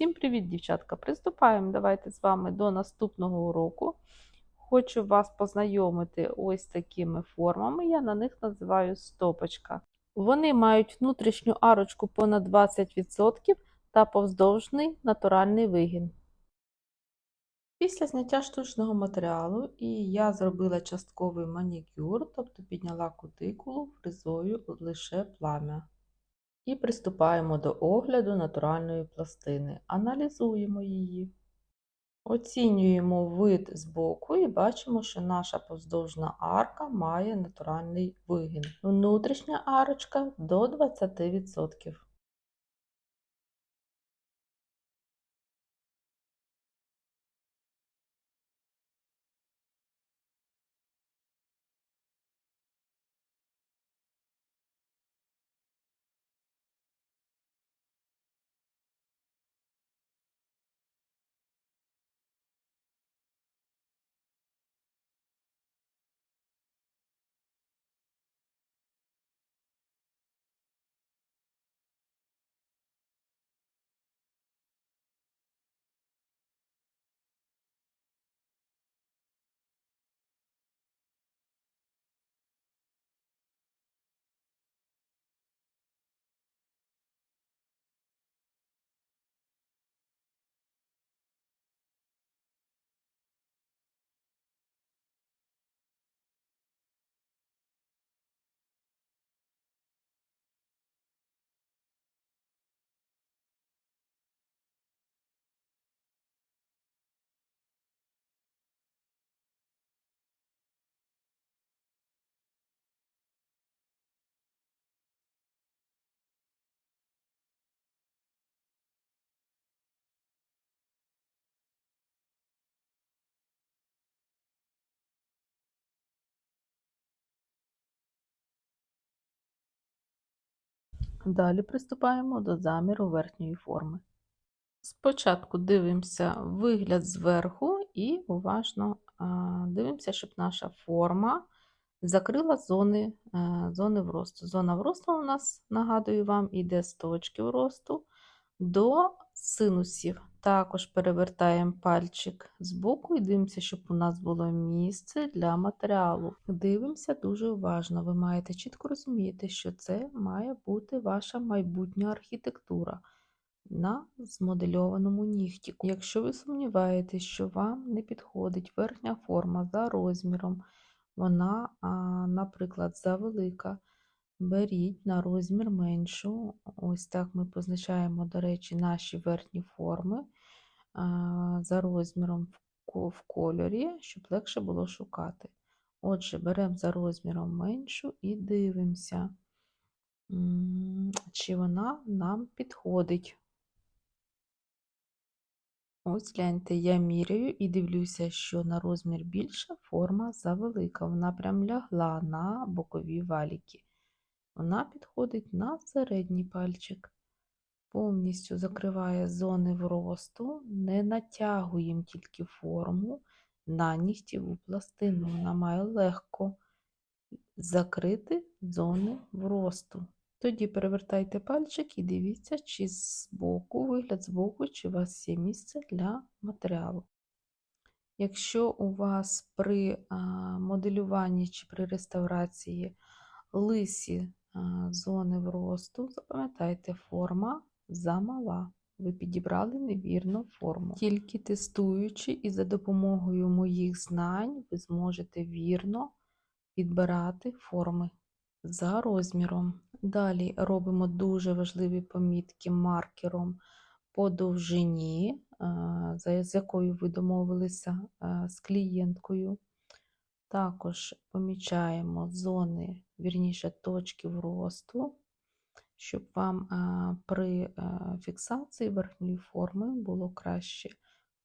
Всім привіт, дівчатка! Приступаємо давайте з вами до наступного уроку. Хочу вас познайомити ось такими формами. Я на них називаю стопочка. Вони мають внутрішню арочку понад 20% та повздовжний натуральний вигін. Після зняття штучного матеріалу і я зробила частковий манікюр, тобто підняла кутикулу фризою лише плам'я. І приступаємо до огляду натуральної пластини. Аналізуємо її. Оцінюємо вид з боку і бачимо, що наша повздовжна арка має натуральний вигін. Внутрішня арочка до 20%. Далі приступаємо до заміру верхньої форми. Спочатку дивимося вигляд зверху і уважно дивимося, щоб наша форма закрила зони зони вросту. Зона вросту у нас, нагадую вам, йде з точки вросту до синусів. Також перевертаємо пальчик з боку і дивимося, щоб у нас було місце для матеріалу. Дивимося дуже уважно. Ви маєте чітко розуміти, що це має бути ваша майбутня архітектура на змодельованому нігті. Якщо ви сумніваєтесь, що вам не підходить верхня форма за розміром, вона, наприклад, завелика, беріть на розмір меншу. Ось так ми позначаємо, до речі, наші верхні форми за розміром в кольорі, щоб легше було шукати. Отже, беремо за розміром меншу і дивимося, чи вона нам підходить. Ось гляньте, я міряю і дивлюся, що на розмір більша форма завелика. Вона прям лягла на бокові валіки. Вона підходить на середній пальчик, повністю закриває зони вросту, не натягуємо тільки форму на нігтєву пластину. Вона має легко закрити зони вросту. Тоді перевертайте пальчик і дивіться, чи з боку, вигляд з боку, чи у вас є місце для матеріалу. Якщо у вас при моделюванні чи при реставрації лисі зони вросту, запам'ятайте, форма замала. Ви підібрали невірну форму. Тільки тестуючи і за допомогою моїх знань, ви зможете вірно підбирати форми за розміром. Далі робимо дуже важливі помітки маркером по довжині, з якою ви домовилися з клієнткою. Також помічаємо зони, вірніше, точки вросту, щоб вам при фіксації верхньої форми було краще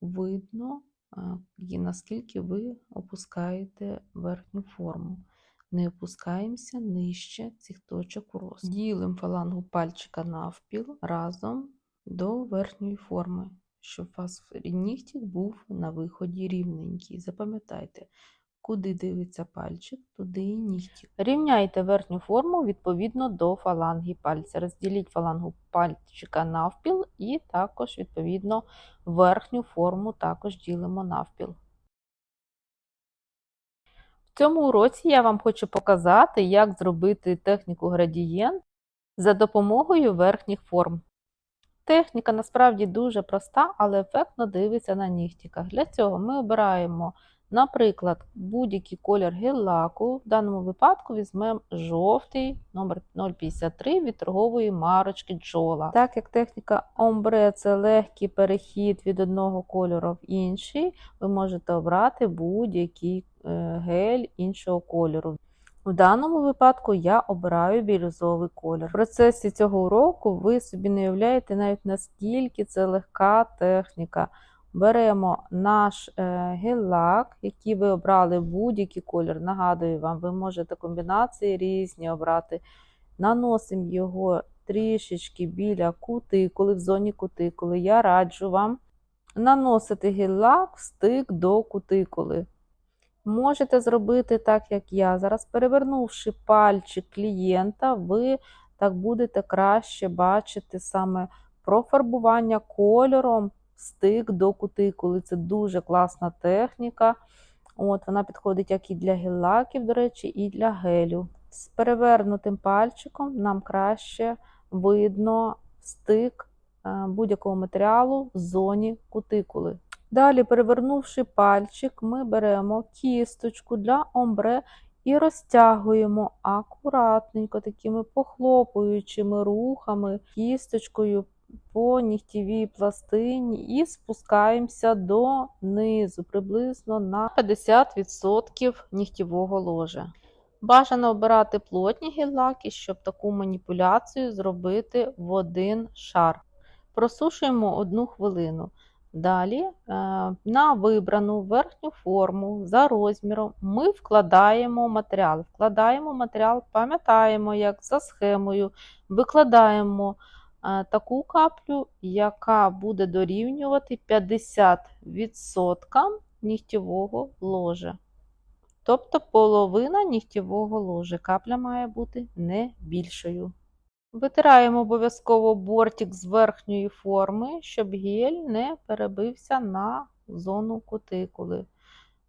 видно, наскільки ви опускаєте верхню форму не опускаємося нижче цих точок росту. Ділимо фалангу пальчика навпіл разом до верхньої форми, щоб у вас нігтік був на виході рівненький. Запам'ятайте, Куди дивиться пальчик, туди і нігті. Рівняйте верхню форму відповідно до фаланги пальця. Розділіть фалангу пальчика навпіл і також, відповідно, верхню форму також ділимо навпіл. В цьому уроці я вам хочу показати, як зробити техніку градієнт за допомогою верхніх форм. Техніка насправді дуже проста, але ефектно дивиться на нігтіках. Для цього ми обираємо, наприклад, будь-який колір гель-лаку. В даному випадку візьмемо жовтий номер 053 від торгової марочки Джола. Так як техніка омбре це легкий перехід від одного кольору в інший, ви можете обрати будь-який е, гель іншого кольору. В даному випадку я обираю бірюзовий колір. В процесі цього уроку ви собі не уявляєте навіть наскільки це легка техніка. Беремо наш е, гель-лак, який ви обрали будь-який колір. Нагадую вам, ви можете комбінації різні обрати. Наносимо його трішечки біля кутикули, в зоні кутикули. Я раджу вам наносити гель-лак в стик до кутикули. Можете зробити так, як я. Зараз, перевернувши пальчик клієнта, ви так будете краще бачити саме профарбування кольором стик до кутикули. Це дуже класна техніка. От, Вона підходить як і для гель-лаків, до речі, і для гелю. З перевернутим пальчиком нам краще видно стик е, будь-якого матеріалу в зоні кутикули. Далі, перевернувши пальчик, ми беремо кісточку для омбре і розтягуємо акуратненько, такими похлопуючими рухами, кісточкою по нігтєвій пластині і спускаємося донизу, приблизно на 50% нігтєвого ложа. Бажано обирати плотні гель-лаки, щоб таку маніпуляцію зробити в один шар. Просушуємо одну хвилину. Далі е, на вибрану верхню форму за розміром ми вкладаємо матеріал. Вкладаємо матеріал, пам'ятаємо, як за схемою викладаємо таку каплю, яка буде дорівнювати 50% нігтєвого ложа. Тобто половина нігтєвого ложа. Капля має бути не більшою. Витираємо обов'язково бортик з верхньої форми, щоб гель не перебився на зону кутикули,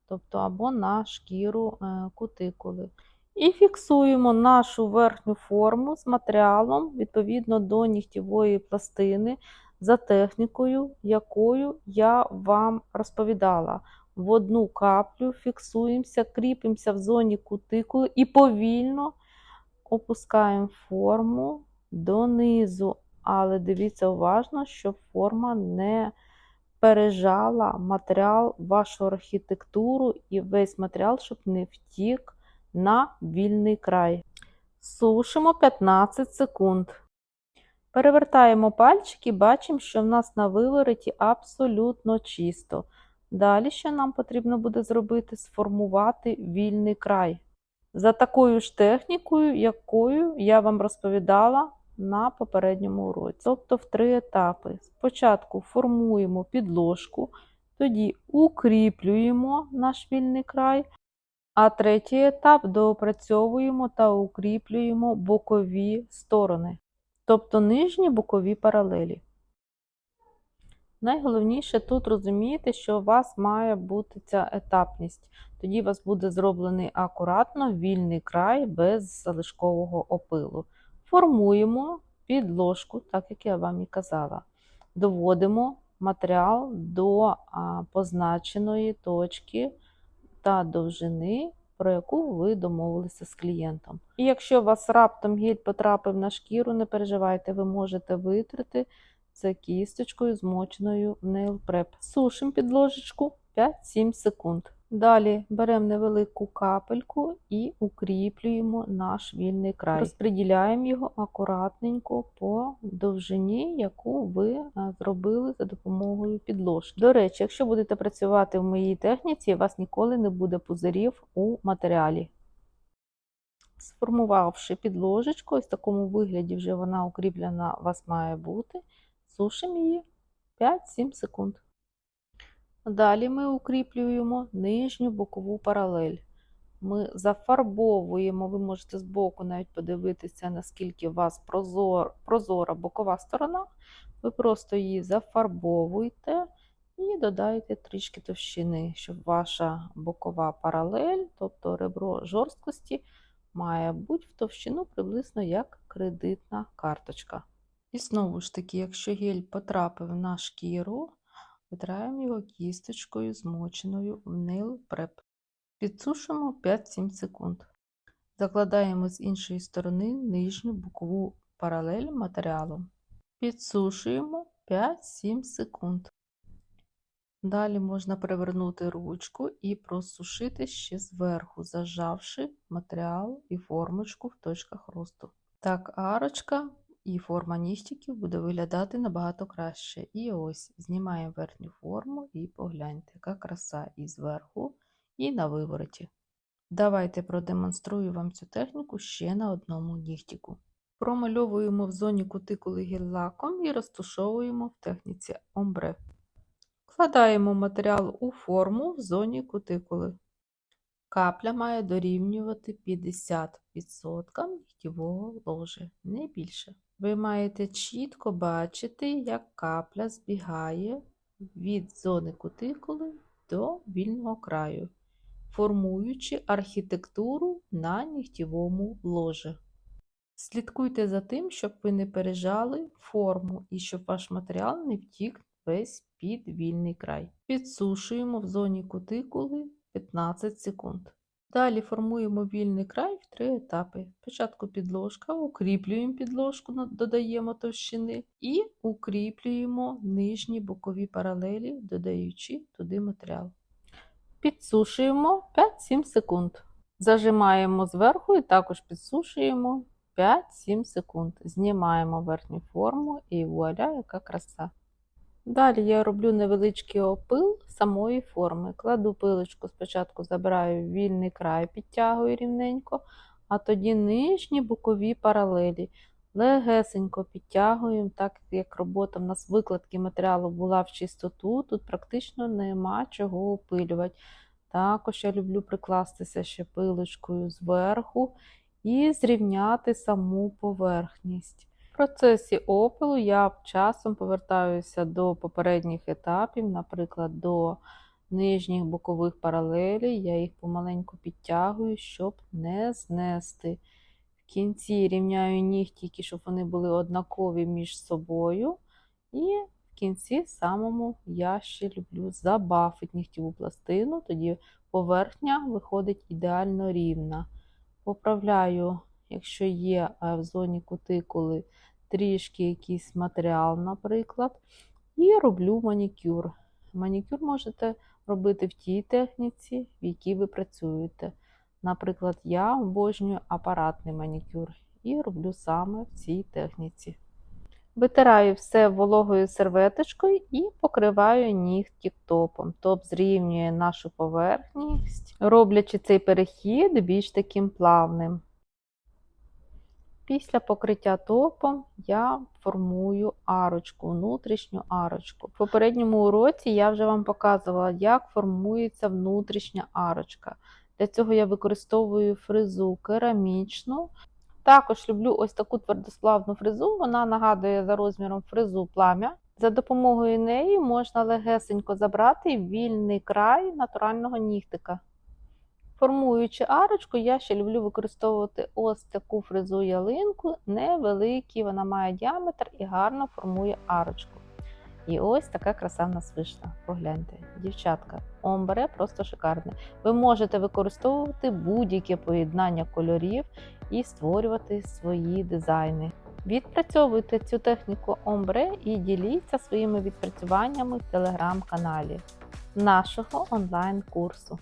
тобто або на шкіру е, кутикули. І фіксуємо нашу верхню форму з матеріалом відповідно до нігтєвої пластини за технікою, якою я вам розповідала. В одну каплю фіксуємося, кріпимося в зоні кутикули і повільно опускаємо форму донизу, але дивіться уважно, щоб форма не пережала матеріал, вашу архітектуру і весь матеріал, щоб не втік на вільний край. Сушимо 15 секунд. Перевертаємо пальчики і бачимо, що в нас на вивороті абсолютно чисто. Далі, що нам потрібно буде зробити, сформувати вільний край. За такою ж технікою, якою я вам розповідала на попередньому уроці. Тобто в три етапи. Спочатку формуємо підложку, тоді укріплюємо наш вільний край, а третій етап доопрацьовуємо та укріплюємо бокові сторони, тобто нижні бокові паралелі. Найголовніше тут розуміти, що у вас має бути ця етапність. Тоді у вас буде зроблений акуратно вільний край без залишкового опилу. Формуємо підложку, так як я вам і казала. Доводимо матеріал до позначеної точки та довжини, про яку ви домовилися з клієнтом. І якщо у вас раптом гель потрапив на шкіру, не переживайте, ви можете витрати це кісточкою змоченою в Prep. Сушимо підложечку 5-7 секунд. Далі беремо невелику капельку і укріплюємо наш вільний край. Розподіляємо його акуратненько по довжині, яку ви зробили за допомогою підложки. До речі, якщо будете працювати в моїй техніці, у вас ніколи не буде пузирів у матеріалі. Сформувавши підложечку, ось в такому вигляді вже вона укріплена у вас має бути, сушимо її 5-7 секунд. Далі ми укріплюємо нижню бокову паралель. ми зафарбовуємо, ви можете збоку навіть подивитися, наскільки у вас прозор, прозора бокова сторона. Ви просто її зафарбовуєте і додаєте трішки товщини, щоб ваша бокова паралель, тобто ребро жорсткості, має бути в товщину приблизно як кредитна карточка. І знову ж таки, якщо гель потрапив на шкіру, витираємо його кісточкою, змоченою в Nail Prep. Підсушуємо 5-7 секунд. Закладаємо з іншої сторони нижню бокову паралель матеріалом. Підсушуємо 5-7 секунд. Далі можна перевернути ручку і просушити ще зверху, зажавши матеріал і формочку в точках росту. Так, арочка і форма нігтиків буде виглядати набагато краще. І ось знімаємо верхню форму і погляньте, яка краса і зверху, і на вивороті. Давайте продемонструю вам цю техніку ще на одному нігтіку. Промальовуємо в зоні кутикули гель-лаком і розташовуємо в техніці омбре. Вкладаємо матеріал у форму в зоні кутикули. Капля має дорівнювати 50% нігтєвого ложа, не більше. Ви маєте чітко бачити, як капля збігає від зони кутикули до вільного краю, формуючи архітектуру на нігтєвому ложі. Слідкуйте за тим, щоб ви не пережали форму і щоб ваш матеріал не втік весь під вільний край. Підсушуємо в зоні кутикули 15 секунд. Далі формуємо вільний край в три етапи. Спочатку підложка, укріплюємо підложку, додаємо товщини і укріплюємо нижні бокові паралелі, додаючи туди матеріал. Підсушуємо 5-7 секунд. Зажимаємо зверху і також підсушуємо 5-7 секунд. Знімаємо верхню форму і вуаля, яка краса. Далі я роблю невеличкий опил самої форми. Кладу пилочку, спочатку забираю вільний край, підтягую рівненько, а тоді нижні бокові паралелі. Легесенько підтягуємо, так як робота в нас викладки матеріалу була в чистоту, тут практично нема чого опилювати. Також я люблю прикластися ще пилочкою зверху і зрівняти саму поверхність. Процесі опилу я часом повертаюся до попередніх етапів, наприклад, до нижніх бокових паралелей. Я їх помаленьку підтягую, щоб не знести. В кінці рівняю нігтіки, щоб вони були однакові між собою. І в кінці самому я ще люблю забафити нігтєву пластину, тоді поверхня виходить ідеально рівна. Поправляю, якщо є в зоні кутикули трішки якийсь матеріал, наприклад, і роблю манікюр. Манікюр можете робити в тій техніці, в якій ви працюєте. Наприклад, я обожнюю апаратний манікюр і роблю саме в цій техніці. Витираю все вологою серветочкою і покриваю нігті топом. Топ зрівнює нашу поверхність, роблячи цей перехід більш таким плавним. Після покриття топом я формую арочку, внутрішню арочку. В попередньому уроці я вже вам показувала, як формується внутрішня арочка. Для цього я використовую фрезу керамічну. Також люблю ось таку твердосплавну фрезу, вона нагадує за розміром фрезу плам'я. За допомогою неї можна легесенько забрати вільний край натурального нігтика. Формуючи арочку, я ще люблю використовувати ось таку фрезу ялинку, невеликий, вона має діаметр і гарно формує арочку. І ось така краса в нас вийшла. Погляньте, дівчатка, омбре просто шикарне. Ви можете використовувати будь-яке поєднання кольорів і створювати свої дизайни. Відпрацьовуйте цю техніку омбре і діліться своїми відпрацюваннями в телеграм-каналі нашого онлайн-курсу.